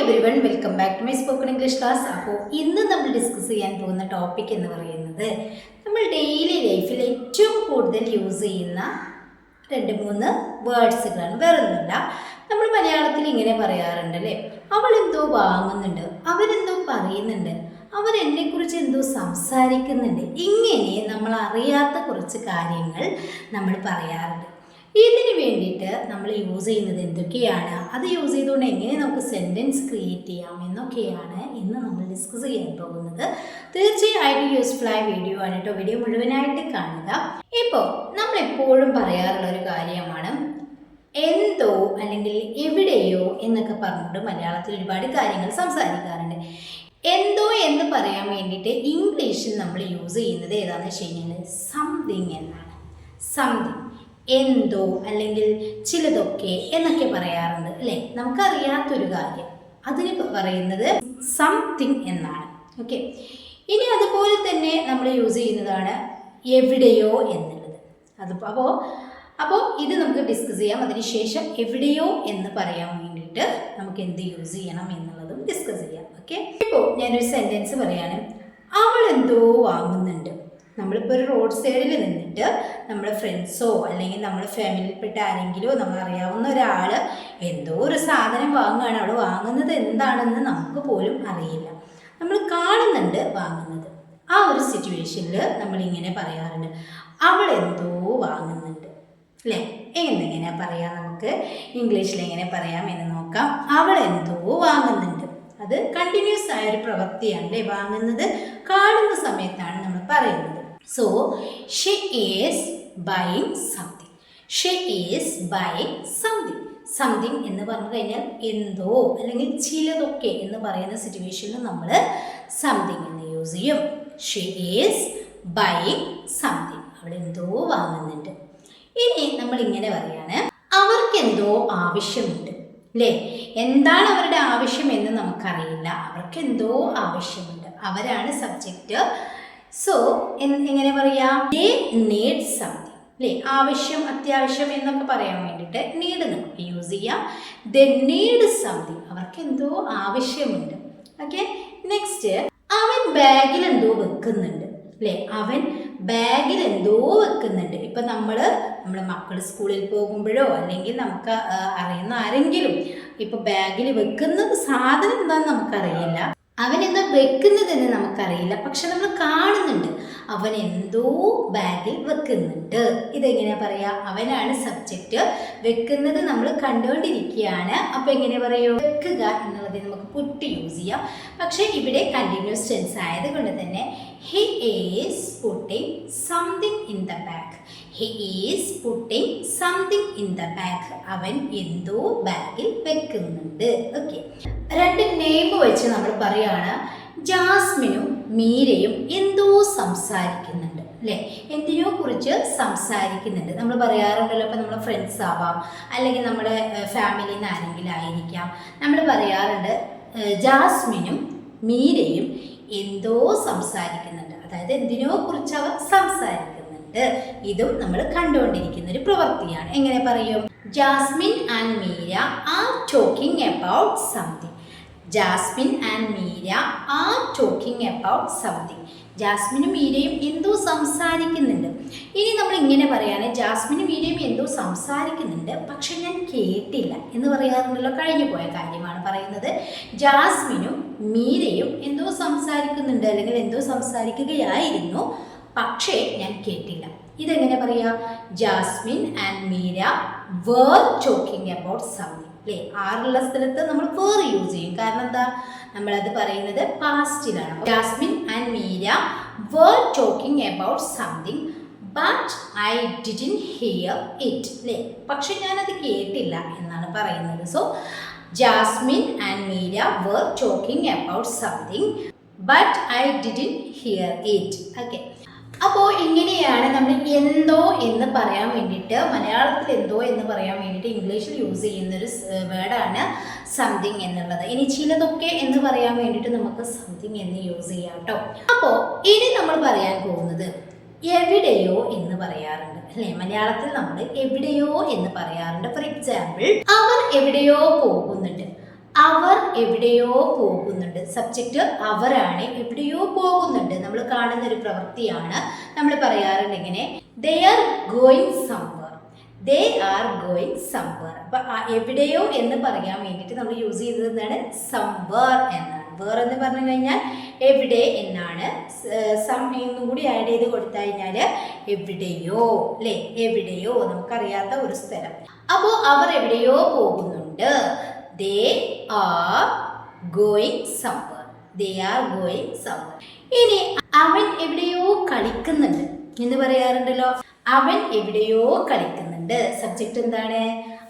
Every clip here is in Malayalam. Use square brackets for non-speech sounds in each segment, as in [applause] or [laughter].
Everyone welcome back to my spoken English class അപ്പോൾ ഇന്ന് നമ്മൾ ഡിസ്കസ് ചെയ്യാൻ പോകുന്ന ടോപ്പിക് എന്ന് പറയുന്നത് നമ്മൾ ഡെയിലി ലൈഫിൽ ഏറ്റവും കൂടുതൽ യൂസ് ചെയ്യുന്ന രണ്ട് മൂന്ന് വേർഡ്സുകളാണ് വേറൊന്നുമില്ല നമ്മൾ മലയാളത്തിൽ ഇങ്ങനെ പറയാറുണ്ട് അല്ലേ അവൾ എന്തോ വാങ്ങുന്നുണ്ട് അവരെന്തോ പറയുന്നുണ്ട് അവർ എന്നെക്കുറിച്ച് എന്തോ സംസാരിക്കുന്നുണ്ട്. ഇങ്ങനെ നമ്മൾ അറിയാത്ത കുറച്ച് കാര്യങ്ങൾ നമ്മൾ പറയാറുണ്ട്. ഇതിന് വേണ്ടിയിട്ട് നമ്മൾ യൂസ് ചെയ്യുന്നത് എന്തൊക്കെയാണ്? അത് യൂസ് ചെയ്തുകൊണ്ട് എങ്ങനെ നമുക്ക് സെന്റൻസ് ക്രിയേറ്റ് ചെയ്യാം എന്നൊക്കെയാണ് ഇന്ന് നമ്മൾ ഡിസ്കസ് ചെയ്യാൻ പോകുന്നത്. തീർച്ചയായിട്ടും യൂസ്ഫുൾ ആയ വീഡിയോ ആണ് കേട്ടോ. വീഡിയോ മുഴുവനായിട്ട് കാണുക. ഇപ്പോൾ നമ്മൾ എപ്പോഴും പറയാറുള്ള ഒരു കാര്യമാണ്. എന്തോ അല്ലെങ്കിൽ എവിടെയോ എന്നൊക്കെ പറഞ്ഞിട്ട് മലയാളത്തിൽ ഒരുപാട് കാര്യങ്ങൾ സംസാരിക്കാറുണ്ട്. എന്തോ എന്ന് പറയാൻ വേണ്ടിയിട്ട് ഇംഗ്ലീഷിൽ നമ്മൾ യൂസ് ചെയ്യുന്നത് ഏതാണെന്ന് വെച്ച് കഴിഞ്ഞാൽ സംതിങ് എന്നാണ്. സംതിങ് എന്തോ അല്ലെങ്കിൽ ചിലതൊക്കെ എന്നൊക്കെ പറയാറുണ്ട് അല്ലേ? നമുക്കറിയാത്തൊരു കാര്യം. അതിന് പറയുന്നത് സംതിങ് എന്നാണ്. ഓക്കെ ഇനി അതുപോലെ തന്നെ നമ്മൾ യൂസ് ചെയ്യുന്നതാണ് എവിടെയോ എന്നുള്ളത്. അത് അപ്പോൾ അപ്പോൾ ഇത് നമുക്ക് ഡിസ്കസ് ചെയ്യാം. അതിനുശേഷം എവിടെയോ എന്ന് പറയാൻ വേണ്ടിയിട്ട് നമുക്ക് എന്ത് യൂസ് ചെയ്യണം എന്നുള്ളതും ഡിസ്കസ് ചെയ്യാം. ഓക്കെ ഇപ്പോൾ ഞാനൊരു സെന്റൻസ് പറയാണ് അവൾ എന്തോ വാങ്ങുന്നുണ്ട്. നമ്മളിപ്പോൾ ഒരു റോഡ് സൈഡിൽ നിന്നിട്ട് നമ്മുടെ ഫ്രണ്ട്സോ അല്ലെങ്കിൽ നമ്മുടെ ഫാമിലിയിൽപ്പെട്ട ആരെങ്കിലോ നമ്മൾ അറിയാവുന്ന ഒരാൾ എന്തോ ഒരു സാധനം വാങ്ങുകയാണ്. അവൾ വാങ്ങുന്നത് എന്താണെന്ന് നമുക്ക് പോലും അറിയില്ല. നമ്മൾ കാണുന്നുണ്ട് വാങ്ങുന്നത്. ആ ഒരു സിറ്റുവേഷനിൽ നമ്മളിങ്ങനെ പറയാറുണ്ട്. അവൾ എന്തോ വാങ്ങുന്നുണ്ട്. അല്ലേ? എന്നെങ്ങനെ പറയാം നമുക്ക്? ഇംഗ്ലീഷിൽ എങ്ങനെ പറയാം എന്ന് നോക്കാം. അവൾ എന്തോ വാങ്ങുന്നുണ്ട്. അത് കണ്ടിന്യൂസ് ആയ ഒരു പ്രവൃത്തിയാണ് അല്ലേ? വാങ്ങുന്നത് കാണുന്ന സമയത്താണ് നമ്മൾ പറയുന്നത്. So she is being something She is being something something എന്ന് പറഞ്ഞു കഴിഞ്ഞാൽ എന്തോ അല്ലെങ്കിൽ ചിലതൊക്കെ എന്ന് പറയുന്ന സിറ്റുവേഷനിൽ നമ്മൾ സംതിങ് എന്ന് യൂസ് ചെയ്യും. ഷി ഈസ് ബൈങ് സംതിങ് അവൾ എന്തോ വാങ്ങുന്നുണ്ട്. ഇനി നമ്മൾ ഇങ്ങനെ പറയാണ്. അവർക്ക് എന്തോ ആവശ്യമുണ്ട്. അല്ലേ എന്താണ് അവരുടെ ആവശ്യം എന്ന് നമുക്കറിയില്ല. അവർക്ക് എന്തോ ആവശ്യമുണ്ട്. അവരാണ് സബ്ജക്റ്റ് സോ എങ്ങനെ പറയാ? ദേ നീഡ് സംതിങ് അല്ലേ ആവശ്യം അത്യാവശ്യം എന്നൊക്കെ പറയാൻ വേണ്ടിയിട്ട് നീഡ് നമുക്ക് യൂസ് ചെയ്യാം. ദ നീഡ് സംതിങ് അവർക്ക് എന്തോ ആവശ്യമുണ്ട്. ഓക്കെ നെക്സ്റ്റ് അവൻ ബാഗിൽ എന്തോ വെക്കുന്നുണ്ട്. അല്ലേ അവൻ ബാഗിൽ എന്തോ വെക്കുന്നുണ്ട്. ഇപ്പം നമ്മൾ നമ്മുടെ മക്കൾ സ്കൂളിൽ പോകുമ്പോഴോ അല്ലെങ്കിൽ നമുക്ക് അറിയുന്ന ആരെങ്കിലും ഇപ്പം ബാഗിൽ വെക്കുന്ന സാധനം എന്താണെന്ന് നമുക്കറിയില്ല. അവൻ എന്താ വെക്കുന്നതെന്ന് നമുക്കറിയില്ല. പക്ഷെ നമ്മൾ കാണുന്നുണ്ട്. അവൻ എന്തോ ബാഗിൽ വെക്കുന്നുണ്ട്. ഇതെങ്ങനെയാ പറയാ? അവനാണ് സബ്ജക്റ്റ് വെക്കുന്നത് നമ്മൾ കണ്ടുകൊണ്ടിരിക്കുകയാണ്. അപ്പൊ എങ്ങനെ പറയൂ? വെക്കുക എന്നുള്ളത് നമുക്ക് പുട്ടി യൂസ് ചെയ്യാം. പക്ഷെ ഇവിടെ കണ്ടിന്യൂസ് ടെൻസ് ആയതുകൊണ്ട് തന്നെ he is putting something in the bag he is putting something in the bag അവൻ എന്തോ ബാഗിൽ വെക്കുന്നുണ്ട്. ഓക്കെ രണ്ട് നെയിം വെച്ച് നമ്മൾ പറയാണ്. ജാസ്മിനും മീരയും എന്തോ സംസാരിക്കുന്നുണ്ട്. അല്ലേ? എന്തിനോ കുറിച്ച് സംസാരിക്കുന്നുണ്ട്. നമ്മൾ പറയാറുണ്ടല്ലോ ഇപ്പം നമ്മൾ ഫ്രണ്ട്സ് ആവാം. അല്ലെങ്കിൽ നമ്മുടെ ഫാമിലിയിൽ നിന്ന് ആരെങ്കിലും ആയിരിക്കാം. നമ്മൾ പറയാറുണ്ട് ജാസ്മിനും മീരയും എന്തോ സംസാരിക്കുന്നുണ്ട്. അതായത് എന്തിനോ കുറിച്ച് അവർ സംസാരിക്കുന്നുണ്ട് ഇതും നമ്മൾ കണ്ടുകൊണ്ടിരിക്കുന്ന ഒരു പ്രവൃത്തിയാണ്. എങ്ങനെ പറയും? Jasmine and Meera are talking about something Jasmine and Meera are talking about something ജാസ്മിനും മീരയും എന്തോ സംസാരിക്കുന്നുണ്ട്. ഇനി നമ്മൾ ഇങ്ങനെ പറയാണ് ജാസ്മിനും മീരയും എന്തോ സംസാരിക്കുന്നുണ്ട് പക്ഷെ ഞാൻ കേട്ടില്ല എന്ന് പറയാറുണ്ടല്ലോ. കഴിഞ്ഞു പോയ കാര്യമാണ് പറയുന്നത്. ജാസ്മിനും മീരയും എന്തോ സംസാരിക്കുന്നുണ്ട് അല്ലെങ്കിൽ എന്തോ സംസാരിക്കുകയായിരുന്നു. പക്ഷേ ഞാൻ കേട്ടില്ല. ഇതെങ്ങനെ പറയാ? Jasmine and Meera were talking about something അല്ലേ ആറുള്ള സ്ഥലത്ത് നമ്മൾ വേർ യൂസ് ചെയ്യും. കാരണം എന്താ? നമ്മളത് പറയുന്നത് പാസ്റ്റിലാണ് Jasmine and Meera were talking about something but I didn't hear it അല്ലേ പക്ഷെ ഞാനത് കേട്ടില്ല എന്നാണ് പറയുന്നത്. So Jasmine and Meera were talking about something but I didn't hear it okay അപ്പോൾ ഇങ്ങനെയാണ് നമ്മൾ എന്തോ എന്ന് പറയാൻ വേണ്ടിയിട്ട് മലയാളത്തിൽ എന്തോ എന്ന് പറയാൻ വേണ്ടിയിട്ട് ഇംഗ്ലീഷിൽ യൂസ് ചെയ്യുന്ന ചെയ്യുന്നൊരു വേർഡാണ് സംതിങ് എന്നുള്ളത്. ഇനി ചിലതൊക്കെ എന്ന് പറയാൻ വേണ്ടിയിട്ട് നമുക്ക് സംതിങ് എന്ന് യൂസ് ചെയ്യാം കേട്ടോ. അപ്പോൾ ഇനി നമ്മൾ പറയാൻ പോകുന്നത് എവിടെയോ എന്ന് പറയാറുണ്ട്. അല്ലേ? മലയാളത്തിൽ നമ്മൾ എവിടെയോ എന്ന് പറയാറുണ്ട്. ഫോർ എക്സാമ്പിൾ അവർ എവിടെയോ പോകുന്നുണ്ട്. അവർ എവിടെയോ പോകുന്നുണ്ട്. സബ്ജക്റ്റ് അവരാണ് എവിടെയോ പോകുന്നുണ്ട്. നമ്മൾ കാണുന്ന ഒരു പ്രവൃത്തിയാണ് നമ്മൾ പറയാറുണ്ട് ഇങ്ങനെ. They going somewhere they are going somewhere അപ്പൊ എവിടെയോ എന്ന് പറയാൻ വേണ്ടിയിട്ട് നമ്മൾ യൂസ് ചെയ്തതാണ് സംവർ എന്നാണ്. വേർ എന്ന് പറഞ്ഞു കഴിഞ്ഞാൽ എവിടെ എന്നാണ്. സം കൂടി ആഡ് ചെയ്ത് കൊടുത്തു കഴിഞ്ഞാൽ എവിടെയോ അല്ലേ? എവിടെയോ നമുക്കറിയാത്ത ഒരു സ്ഥലം. അപ്പോൾ അവർ എവിടെയോ പോകുന്നുണ്ട്. They are going somewhere they are going somewhere ഇനി അവൻ എവിടെയോ കളിക്കുന്നുണ്ട്. എന്ന് പറയാറുണ്ടല്ലോ. അവൻ എവിടെയോ കളിക്കുന്നുണ്ട്. സബ്ജക്റ്റ് എന്താണ്?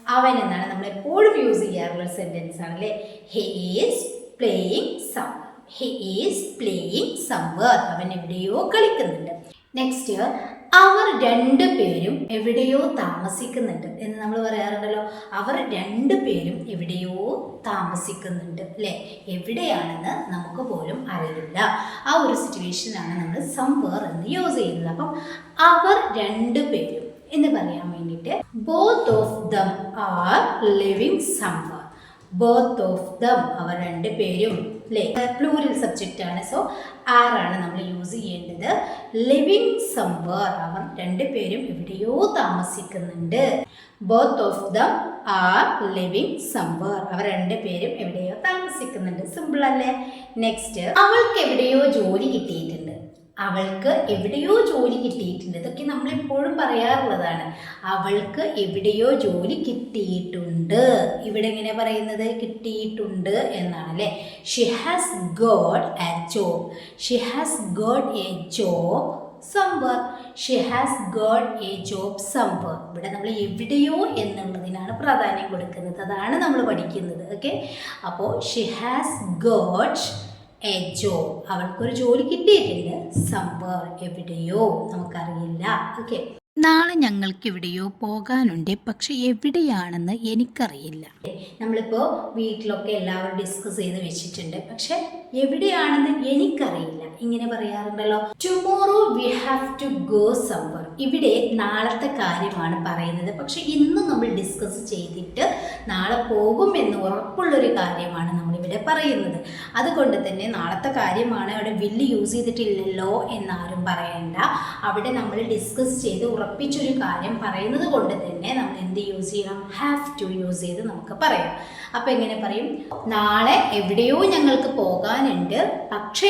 അവൻ എന്നാണ്. നമ്മൾ എപ്പോഴും യൂസ് ചെയ്യാറുള്ള സെന്റൻസ് ആണല്ലേ? He is playing some he is playing somewhere അവൻ എവിടെയോ കളിക്കുന്നുണ്ട്. നെക്സ്റ്റ് അവർ രണ്ടു പേരും എവിടെയോ താമസിക്കുന്നുണ്ട് എന്ന് നമ്മൾ പറയാറുണ്ടല്ലോ. അവർ രണ്ടു പേരും എവിടെയോ താമസിക്കുന്നുണ്ട് അല്ലേ? എവിടെയാണെന്ന് നമുക്ക് പോലും അറിയില്ല. ആ ഒരു സിറ്റുവേഷനാണ് നമ്മൾ സംവേർ എന്ന് യൂസ് ചെയ്യുന്നത്. അപ്പം അവർ രണ്ടു പേരും എന്ന് പറയാൻ വേണ്ടിയിട്ട് both of them are living somewhere both of them അവർ രണ്ടു പേരും അല്ലേ പ്ലൂരൽ സബ്ജക്റ്റ് ആണ്. സോ ആറാണ് നമ്മൾ യൂസ് ചെയ്യേണ്ടത്. ലിവിങ് സംവർ അവർ രണ്ട് പേരും എവിടെയോ താമസിക്കുന്നുണ്ട്. Both of them are living somewhere അവർ രണ്ട് പേരും എവിടെയോ താമസിക്കുന്നുണ്ട്. സിമ്പിൾ അല്ലേ? നെക്സ്റ്റ് അവൾക്ക് എവിടെയോ ജോലി കിട്ടിയിട്ടുണ്ട്. അവൾക്ക് എവിടെയോ ജോലി കിട്ടിയിട്ടുണ്ട്. ഇതൊക്കെ നമ്മൾ എപ്പോഴും പറയാറുള്ളതാണ്. അവൾക്ക് എവിടെയോ ജോലി കിട്ടിയിട്ടുണ്ട്. ഇവിടെ എങ്ങനെ പറയുന്നത്? കിട്ടിയിട്ടുണ്ട് എന്നാണ് അല്ലേ she has got a job she has got a job somewhere she has got a job somewhere ഇവിടെ നമ്മൾ എവിടെയോ എന്നുള്ളതിനാണ് പ്രാധാന്യം കൊടുക്കുന്നത്. അതാണ് നമ്മൾ പഠിക്കുന്നത്. ഓക്കെ അപ്പോൾ she has got a job അവൾക്കൊരു ജോലി കിട്ടിയിട്ടുണ്ട്. സംഭവം എവിടെയോ. നമുക്കറിയില്ല. ഓക്കെ നാളെ ഞങ്ങൾക്ക് എവിടെയോ പോകാനുണ്ട്. പക്ഷെ എവിടെയാണെന്ന് എനിക്കറിയില്ല. നമ്മളിപ്പോ വീട്ടിലൊക്കെ എല്ലാവരും ഡിസ്കസ് ചെയ്ത് വെച്ചിട്ടുണ്ട്. പക്ഷെ എവിടെയാണെന്ന് എനിക്കറിയില്ല. ഇങ്ങനെ പറയാറുണ്ടല്ലോ tomorrow we have to go somewhere ഇവിടെ നാളത്തെ കാര്യമാണ് പറയുന്നത്. പക്ഷെ ഇന്ന് നമ്മൾ ഡിസ്കസ് ചെയ്തിട്ട് നാളെ പോകും എന്ന് ഉറപ്പുള്ളൊരു കാര്യമാണ് നമ്മളിവിടെ പറയുന്നത്. അതുകൊണ്ട് തന്നെ നാളത്തെ കാര്യമാണ് അവിടെ വില്ല് യൂസ് ചെയ്തിട്ടില്ലല്ലോ എന്നാരും പറയണ്ട. അവിടെ നമ്മൾ ഡിസ്കസ് ചെയ്ത് ഉറപ്പിച്ചൊരു കാര്യം പറയുന്നത് കൊണ്ട് തന്നെ നമ്മൾ എന്ത് യൂസ് ചെയ്യണം? ഹാവ് ടു യൂസ് ചെയ്ത് നമുക്ക് പറയാം. അപ്പോൾ എങ്ങനെ പറയും? നാളെ എവിടെയോ ഞങ്ങൾക്ക് പോകാനുണ്ട്. പക്ഷേ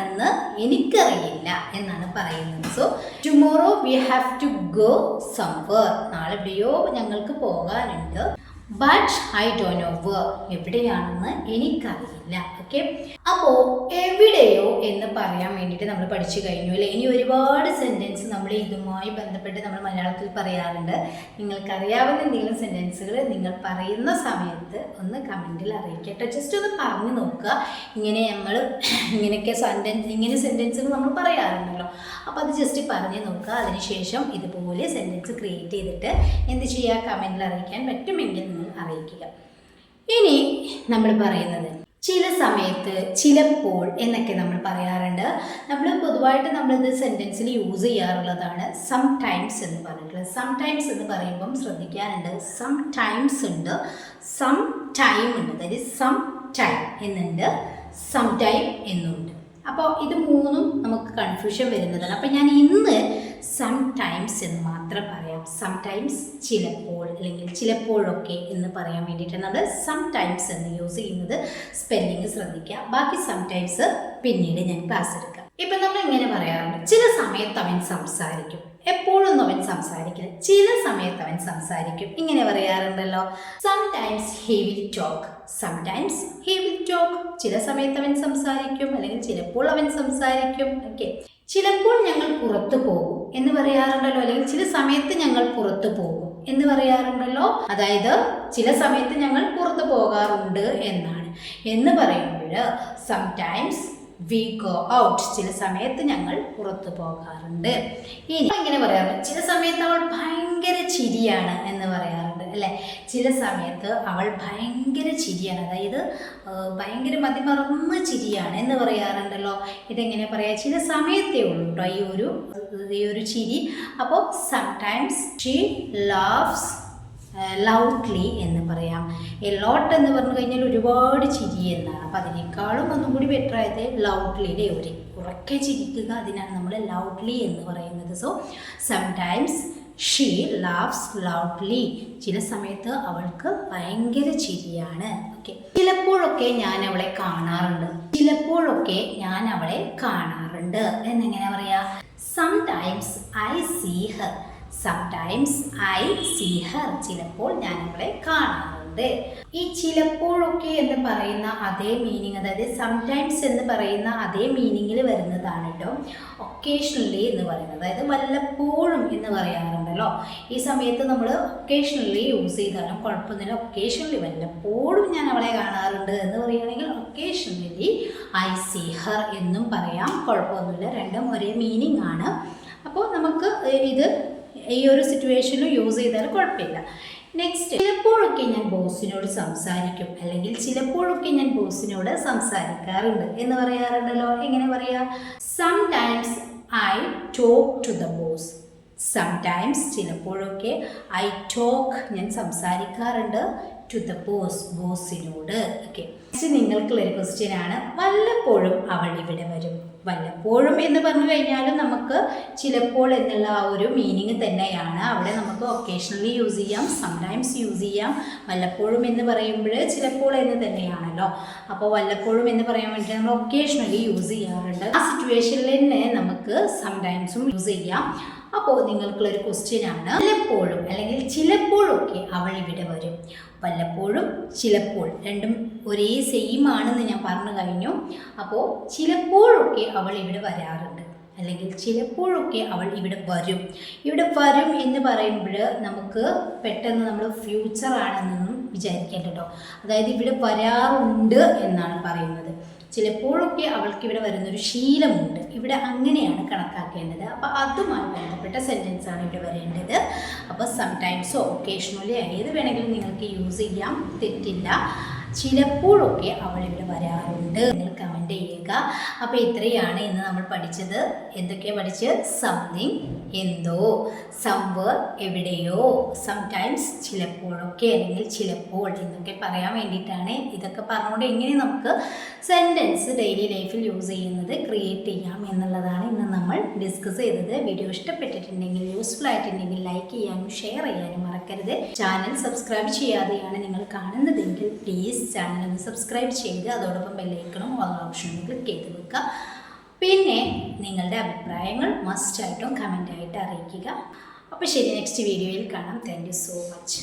എവിടെയാണെന്ന് എനിക്കറിയില്ല എന്നാണ് പറയുന്നത്. So tomorrow we have to go somewhere നാളെ എവിടെയോ ഞങ്ങൾക്ക് പോകാനുണ്ട്. But I do know where എവിടെയാണെന്ന് എനിക്കറിയില്ല. ഓക്കെ. അപ്പോൾ എവിടെയോ എന്ന് പറയാൻ വേണ്ടിയിട്ട് നമ്മൾ പഠിച്ചു കഴിഞ്ഞു അല്ലേ? ഇനി ഒരുപാട് സെന്റൻസ് നമ്മൾ ഇതുമായി ബന്ധപ്പെട്ട് നമ്മൾ മലയാളത്തിൽ പറയാറുണ്ട്. നിങ്ങൾക്കറിയാവുന്ന എന്തെങ്കിലും സെന്റൻസുകൾ നിങ്ങൾ പറയുന്ന സമയത്ത് ഒന്ന് കമന്റിൽ അറിയിക്കട്ടെ. ജസ്റ്റ് ഒന്ന് പറഞ്ഞു നോക്കുക. ഇങ്ങനെ നമ്മൾ [clears throat] ഇങ്ങനെയൊക്കെ സെന്റൻസ് ഇങ്ങനെ സെന്റൻസുകൾ നമ്മൾ പറയാറുണ്ടല്ലോ. അപ്പോൾ അത് ജസ്റ്റ് പറഞ്ഞു നോക്കുക. അതിനുശേഷം ഇതുപോലെ സെന്റൻസ് ക്രിയേറ്റ് ചെയ്തിട്ട് എന്ത് ചെയ്യുക? കമന്റിൽ അറിയിക്കാൻ പറ്റുമെങ്കിൽ നിങ്ങൾ അറിയിക്കുക. ഇനി നമ്മൾ പറയുന്നത് ചില സമയത്ത് ചിലപ്പോൾ എന്നൊക്കെ നമ്മൾ പറയാറുണ്ട്. നമ്മൾ പൊതുവായിട്ട് നമ്മളിത് സെന്റൻസിൽ യൂസ് ചെയ്യാറുള്ളതാണ് സം ടൈംസ് എന്ന് പറഞ്ഞിട്ടുള്ളത്. സം ടൈംസ് എന്ന് പറയുമ്പം ശ്രദ്ധിക്കാനുണ്ട്. സം ടൈംസ് ഉണ്ട്. സം ടൈം ഉണ്ട്. അതായത് സം ടൈം എന്നുണ്ട്. സം ടൈം എന്നുണ്ട്. അപ്പോൾ ഇത് മൂന്നും നമുക്ക് കൺഫ്യൂഷൻ വരുന്നതാണ്. അപ്പോൾ ഞാൻ ഇന്ന് സം ടൈംസ് എന്ന് മാത്രം പറയാം. സം ടൈംസ് ചിലപ്പോൾ അല്ലെങ്കിൽ ചിലപ്പോഴൊക്കെ എന്ന് പറയാൻ വേണ്ടിയിട്ടാണ് നമ്മൾ സം ടൈംസ് എന്ന് യൂസ് ചെയ്യുന്നത്. സ്പെല്ലിങ് ശ്രദ്ധിക്കുക. ബാക്കി സം ടൈംസ് പിന്നീട് ഞാൻ ക്ലാസ് എടുക്കാം. ഇപ്പം നമ്മൾ ഇങ്ങനെ പറയാറുണ്ട്. ചില സമയത്ത് അവൻ സംസാരിക്കും. എപ്പോഴൊന്നും അവൻ സംസാരിക്കില്ല. ചില സമയത്ത് അവൻ സംസാരിക്കും. ഇങ്ങനെ പറയാറുണ്ടല്ലോ. Sometimes he will talk sometimes he will talk ചില സമയത്ത് അവൻ സംസാരിക്കും. അല്ലെങ്കിൽ ചിലപ്പോൾ അവൻ സംസാരിക്കും. ഓക്കെ ചിലപ്പോൾ ഞങ്ങൾ പുറത്തു പോകും എന്ന് പറയാറുണ്ടല്ലോ. അല്ലെങ്കിൽ ചില സമയത്ത് ഞങ്ങൾ പുറത്തു പോകും എന്ന് പറയാറുണ്ടല്ലോ. അതായത് ചില സമയത്ത് ഞങ്ങൾ പുറത്തു പോകാറുണ്ട് എന്നാണ്. എന്ന് പറയുമ്പോൾ സംടൈംസ് വി ഗോ ഔട്ട് ചില സമയത്ത് ഞങ്ങൾ പുറത്തു പോകാറുണ്ട്. ഇനി ഇങ്ങനെ പറയാറുണ്ട്. ചില സമയത്ത് അവൾ ഭയങ്കര ചിരിയാണ് എന്ന് പറയാറുണ്ട്. അല്ലേ? ചില സമയത്ത് അവൾ ഭയങ്കര ചിരിയാണ്. അതായത് ഭയങ്കര മതിമറന്ന ചിരിയാണ്. എന്ന് പറയാറുണ്ടല്ലോ? ഇതെങ്ങനെ പറയാ? ചില സമയത്തേ ഉള്ളൂ കേട്ടോ ഈ ഒരു ഈ ഒരു ചിരി. അപ്പോൾ സംടൈംസ് ഷീ ലവ്സ് ലൗഡ്ലി എന്ന് പറയാം. എ ലോട്ട് എന്ന് പറഞ്ഞു കഴിഞ്ഞാൽ ഒരുപാട് ചിരി എന്നാണ്. അപ്പം അതിനേക്കാളും ഒന്നും കൂടി ബെറ്റർ ആയത് ലൗഡ്ലിയിലെ ഒരു ഉറക്കെ ചിരിക്കുക. അതിനാണ് നമ്മൾ ലൗഡ്ലി എന്ന് പറയുന്നത്. So sometimes she laughs loudly ചില സമയത്ത് അവൾക്ക് ഭയങ്കര ചിരിയാണ്. ഓക്കെ ചിലപ്പോഴൊക്കെ ഞാൻ അവളെ കാണാറുണ്ട്. ചിലപ്പോഴൊക്കെ ഞാൻ അവളെ കാണാറുണ്ട്. എന്നെങ്ങനെ പറയാ? Sometimes I see her sometimes I see her ചിലപ്പോൾ ഞാൻ അവളെ കാണാറുണ്ട്. ഈ ചിലപ്പോഴൊക്കെ എന്ന് പറയുന്ന അതേ മീനിങ് അതായത് സംടൈംസ് എന്ന് പറയുന്ന അതേ മീനിങ്ങിൽ വരുന്നതാണ് കേട്ടോ ഒക്കേഷണലി എന്ന് പറയുന്നത്. അതായത് വല്ലപ്പോഴും എന്ന് പറയാറുണ്ടല്ലോ. ഈ സമയത്ത് നമ്മൾ ഒക്കേഷണലി യൂസ് ചെയ്താലും കുഴപ്പമൊന്നുമില്ല. ഒക്കേഷണലി വല്ലപ്പോഴും ഞാൻ അവളെ കാണാറുണ്ട് എന്ന് പറയുകയാണെങ്കിൽ ഒക്കേഷണലി ഐ സീ ഹർ എന്നും പറയാം. കുഴപ്പമൊന്നുമില്ല. രണ്ടും ഒരേ മീനിങ് ആണ്. അപ്പോൾ നമുക്ക് ഇത് ഈ ഒരു സിറ്റുവേഷനിൽ യൂസ് ചെയ്താൽ കുഴപ്പമില്ല. നെക്സ്റ്റ് ചിലപ്പോഴൊക്കെ ഞാൻ ബോസിനോട് സംസാരിക്കും. അല്ലെങ്കിൽ ചിലപ്പോഴൊക്കെ ഞാൻ ബോസിനോട് സംസാരിക്കാറുണ്ട്. എന്ന് പറയാറുണ്ടല്ലോ? എങ്ങനെ പറയാ? Sometimes I talk to the boss sometimes ചിലപ്പോഴൊക്കെ ഐ ടോക്ക് ഞാൻ സംസാരിക്കാറുണ്ട് ടു ദ ബോസ് ബോസിനോട്. ഓക്കെ നിങ്ങൾക്കുള്ള ഒരു ക്വസ്റ്റ്യൻ ആണ്. വല്ലപ്പോഴും അവൾ ഇവിടെ വരും. വല്ലപ്പോഴും എന്ന് പറഞ്ഞു കഴിഞ്ഞാലും നമുക്ക് ചിലപ്പോൾ എന്നുള്ള ആ ഒരു മീനിങ് തന്നെയാണ്. അവിടെ നമുക്ക് ഒക്കേഷണലി യൂസ് ചെയ്യാം സംടൈംസ് യൂസ് ചെയ്യാം. വല്ലപ്പോഴും എന്ന് പറയുമ്പോൾ ചിലപ്പോൾ എന്ന് തന്നെയാണല്ലോ. അപ്പോൾ വല്ലപ്പോഴും എന്ന് പറയാൻ വേണ്ടി നമ്മൾ ഒക്കേഷണലി യൂസ് ചെയ്യാറുണ്ട്. ആ സിറ്റുവേഷനിൽ തന്നെ നമുക്ക് സംടൈംസും യൂസ് ചെയ്യാം. അപ്പോൾ നിങ്ങൾക്കുള്ളൊരു ക്വസ്റ്റ്യൻ ആണ്. വല്ലപ്പോഴും അല്ലെങ്കിൽ ചിലപ്പോഴൊക്കെ അവൾ ഇവിടെ വരും. വല്ലപ്പോഴും ചിലപ്പോൾ രണ്ടും ഒരേ സെയിം ആണെന്ന് ഞാൻ പറഞ്ഞു കഴിഞ്ഞു. അപ്പോൾ ചിലപ്പോഴൊക്കെ അവൾ ഇവിടെ വരാറുണ്ട്. അല്ലെങ്കിൽ ചിലപ്പോഴൊക്കെ അവൾ ഇവിടെ വരും. ഇവിടെ വരും എന്ന് പറയുമ്പോൾ നമുക്ക് പെട്ടെന്ന് നമ്മൾ ഫ്യൂച്ചർ ആണെന്നൊന്നും വിചാരിക്കേണ്ട കേട്ടോ അതായത് ഇവിടെ വരാറുണ്ട് എന്നാണ് പറയുന്നത്. ചിലപ്പോഴൊക്കെ അവൾക്ക് ഇവിടെ വരുന്നൊരു ശീലമുണ്ട്. ഇവിടെ അങ്ങനെയാണ് കണക്കാക്കേണ്ടത്. അപ്പോൾ അതുമായി ബന്ധപ്പെട്ട സെന്റൻസ് ആണ് ഇവിടെ വരേണ്ടത്. അപ്പോൾ സംടൈംസോ ഒക്കേഷണലി ഏത് വേണമെങ്കിലും നിങ്ങൾക്ക് യൂസ് ചെയ്യാം. തെറ്റില്ല. ചിലപ്പോഴൊക്കെ അവൾ ഇവിടെ വരാറുണ്ട്. നിങ്ങൾ കമന്റ് ചെയ്യുക അപ്പോൾ ഇത്രയാണ് ഇന്ന് നമ്മൾ പഠിച്ചത്. എന്തൊക്കെയാണ് പഠിച്ചത് സംതിങ് എന്തോ സംവർ എവിടെയോ സംടൈംസ് ചിലപ്പോഴൊക്കെ അല്ലെങ്കിൽ ചിലപ്പോൾ എന്നൊക്കെ പറയാൻ വേണ്ടിയിട്ടാണ് ഇതൊക്കെ പറഞ്ഞുകൊണ്ട് എങ്ങനെ നമുക്ക് സെന്റൻസ് ഡെയിലി ലൈഫിൽ യൂസ് ചെയ്യുന്നത് ക്രിയേറ്റ് ചെയ്യാം എന്നുള്ളതാണ് ഇന്ന് നമ്മൾ ഡിസ്കസ് ചെയ്തത്. വീഡിയോ ഇഷ്ടപ്പെട്ടിട്ടുണ്ടെങ്കിൽ യൂസ്ഫുൾ ആയിട്ടുണ്ടെങ്കിൽ ലൈക്ക് ചെയ്യാനും ഷെയർ ചെയ്യാനും മറക്കരുത്. ചാനൽ സബ്സ്ക്രൈബ് ചെയ്യാതെയാണ് നിങ്ങൾ കാണുന്നതെങ്കിൽ പ്ലീസ് ചാനൽ ഒന്ന് സബ്സ്ക്രൈബ് ചെയ്ത് അതോടൊപ്പം ബെല്ലൈക്കണം ഓൾ ഓപ്ഷനും ക്ലിക്ക് ചെയ്ത് വെക്കുക പിന്നെ നിങ്ങളുടെ അഭിപ്രായങ്ങൾ മസ്റ്റായിട്ടും കമന്റായിട്ട് അറിയിക്കുക. അപ്പോൾ ശരി നെക്സ്റ്റ് വീഡിയോയിൽ കാണാം. Thank so much